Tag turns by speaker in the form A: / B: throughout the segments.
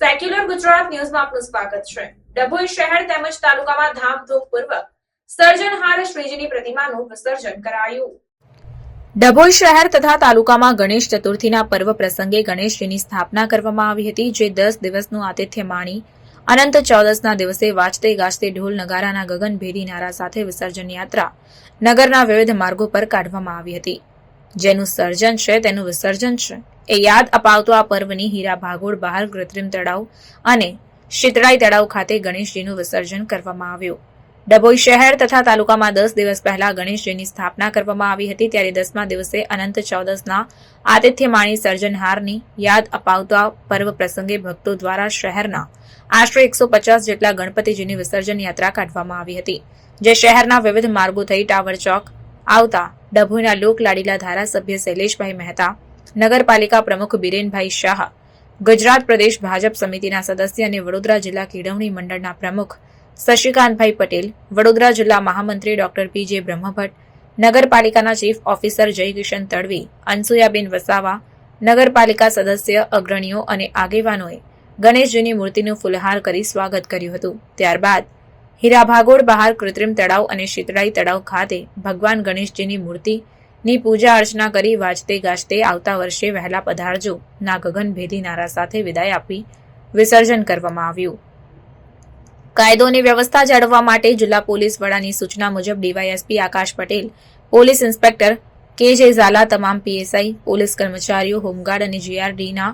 A: Secular Gujarat ન્યૂઝમાં આપનું સ્વાગત છે. ડભોઈ શહેર તેમજ તાલુકામાં ધામધૂમપૂર્વક સર્જનહાર શ્રીજીની પ્રતિમાનું વિસર્જન કરાયું. ડભોઈ શહેર તથા તાલુકામાં ગણેશ ચતુર્થીના પર્વ પ્રસંગે ગણેશજીની સ્થાપના કરવામાં આવી હતી, જે દસ દિવસનું આતિથ્ય માણી અનંત ચૌદસના દિવસે વાજતે ગાજતે ઢોલ નગારાના ગગનભેદી નારા સાથે વિસર્જન યાત્રા નગરના વિવિધ માર્ગો પર કાઢવામાં આવી હતી. જેનું સર્જન છે, તેનું વિસર્જન છે. એ યાદ અપાવતો આ પર્વની હીરા ભાગોળ બહાર કૃત્રિમ તળાવ અને શીતળાઈ તળાવ ખાતે ગણેશજીનું વિસર્જન કરવામાં આવ્યું. ડભોઈ શહેર તથા તાલુકામાં દસ દિવસ પહેલા ગણેશજીની સ્થાપના કરવામાં આવી હતી, ત્યારે દસમા દિવસે અનંત ચૌદસના આતિથ્ય માણી સર્જનહારની યાદ અપાવતા પર્વ પ્રસંગે ભક્તો દ્વારા શહેરના આશરે એકસો પચાસ જેટલા ગણપતિજીની વિસર્જન યાત્રા કાઢવામાં આવી હતી, જે શહેરના વિવિધ માર્ગો થઈ ટાવર ચોક આવતા ડભોઈના લોકલાડીલા ધારાસભ્ય શૈલેષભાઈ મહેતા નગરપાલિકા પ્રમુખ બિરેનભાઈ શાહ, ગુજરાત પ્રદેશ ભાજપ સમિતિના સદસ્ય અને વડોદરા જિલ્લા કેળવણી મંડળના પ્રમુખ શશિકાંતભાઈ પટેલ, વડોદરા જિલ્લા મહામંત્રી ડોક્ટર પીજે બ્રહ્મભટ્ટ, નગરપાલિકાના ચીફ ઓફિસર જયકિશન તડવી, અનસુયાબેન વસાવા, નગરપાલિકા સદસ્ય અગ્રણીઓ અને આગેવાનોએ ગણેશજીની મૂર્તિનું ફુલહાર કરી સ્વાગત કર્યું હતું. ત્યારબાદ હીરાભાગોળ બહાર કૃત્રિમ તળાવ અને શીતળાઈ તળાવ ખાતે ભગવાન ગણેશજીની મૂર્તિની પૂજા અર્ચના કરી વાજતે ગાજતે આવતા વર્ષે વહેલા પધારજો. ના ગગનભેદી નારા સાથે વિદાય આપી વિસર્જન કરવામાં આવ્યું. કાયદો અને વ્યવસ્થા જાળવવા માટે જિલ્લા પોલીસ વડાની સૂચના મુજબ DYSP Akash Patel police inspector K J Jhala તમામ પીએસઆઈ પોલીસ કર્મચારીઓ હોમગાર્ડ અને જીઆરડીના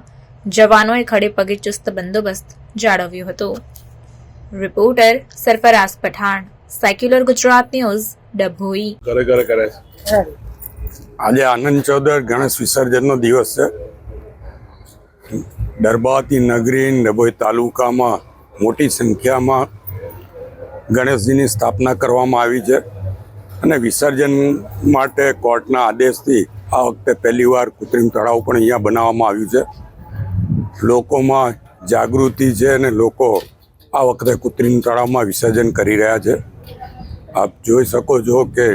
A: જવાનોએ ખડે પગે ચુસ્ત બંદોબસ્ત જાળવ્યો હતો. Reporter Sarfaraz Pathan secular Gujarat news Dabhoi.
B: કરે કરે કરે
C: આજે આનંદ ચૌદર ગણેશ વિસર્જનનો દિવસ છે. ડરબાતી નગરી ડભોઈ તાલુકામાં મોટી સંખ્યામાં ગણેશજીની સ્થાપના કરવામાં આવી છે અને વિસર્જન માટે કોર્ટના આદેશથી આ વખતે પહેલીવાર કૃત્રિમ તળાવ પણ અહીંયા બનાવવામાં આવ્યું છે. લોકોમાં જાગૃતિ છે અને લોકો આ વખતે કૃત્રિમ તળાવમાં વિસર્જન કરી રહ્યા છે. આપ જોઈ શકો છો કે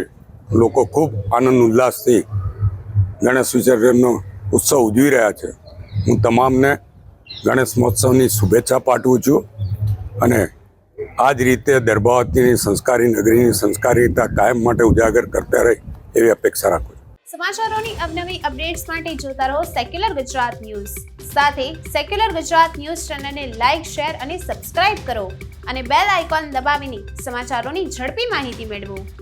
C: લોકો ખૂબ આનંદ ઉલ્લાસથી ગણેશ વિસર્જનનો ઉત્સવ ઉજવી રહ્યા છે. હું તમામને ગણેશ મહોત્સવની શુભેચ્છા પાઠવું છું અને આ જ રીતે દરબાવતીની સંસ્કારી નગરીની સંસ્કારીતા કાયમ માટે ઉજાગર કરતા રહે એવી અપેક્ષા રાખું
D: સમાચારોની અવનવી અપડેટ્સ માટે જોતા રહો સેક્યુલર ગુજરાત ન્યૂઝ સાથે સેક્યુલર ગુજરાત ન્યૂઝ ચેનલને લાઇક શેર અને સબસ્ક્રાઇબ કરો અને બેલ આઇકોન દબાવીને સમાચારોની ઝડપી માહિતી મેળવો.